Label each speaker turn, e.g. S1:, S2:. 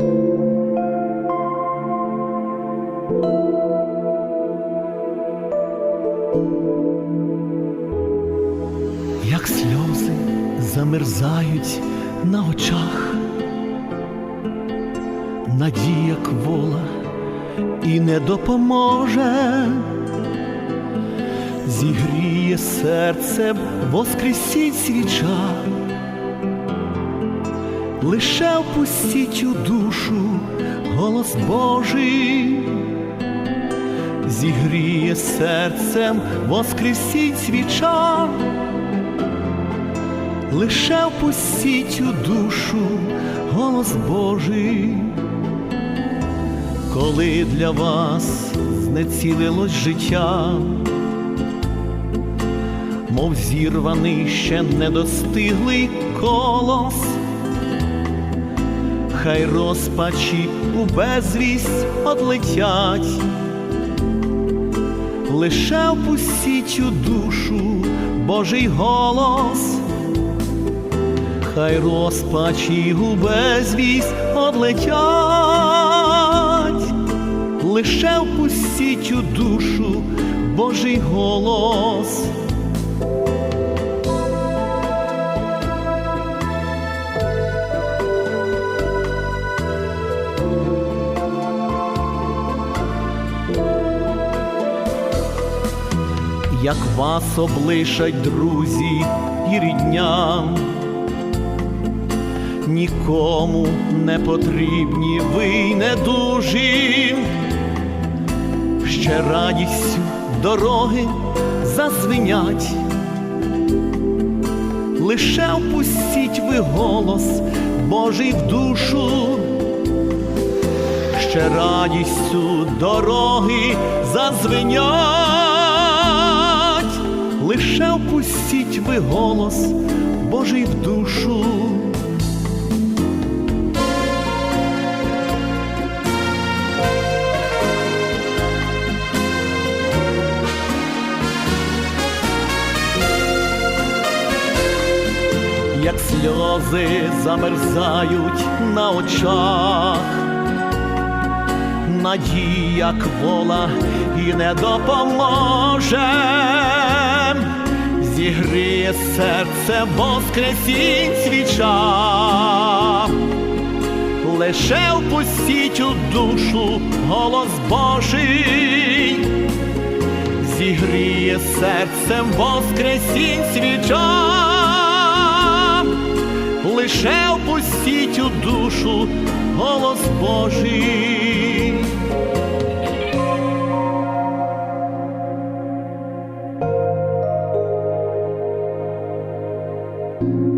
S1: Як сльози замерзають на очах, надія квола і не допоможе, зігріє серце воскресіть свіча лише впустіть у душу голос Божий зігріє серцем воскресіть свіча, лише впустіть у душу голос Божий, коли для вас знецілилось життя, мов зірваний ще недостиглий колос. Хай розпачі у безвість одлетять, лише впустіть у душу Божий голос, хай розпачі у безвість одлетять, лише впустіть у душу Божий голос. Як вас облишать друзі і рідня, нікому не потрібні ви й не дужі, ще радістю дороги зазвенять, лише впустіть ви голос Божий в душу. Ще радістю дороги зазвенять, лише впустіть ви голос Божий в душу. Як сльози замерзають на очах, надія квола і не допоможе, зігріє серце воскресінь свіча, лише впустіть у душу голос Божий, зігріє серцем воскресінь свіча. Лише впустіть у душу голос Божий. Thank you.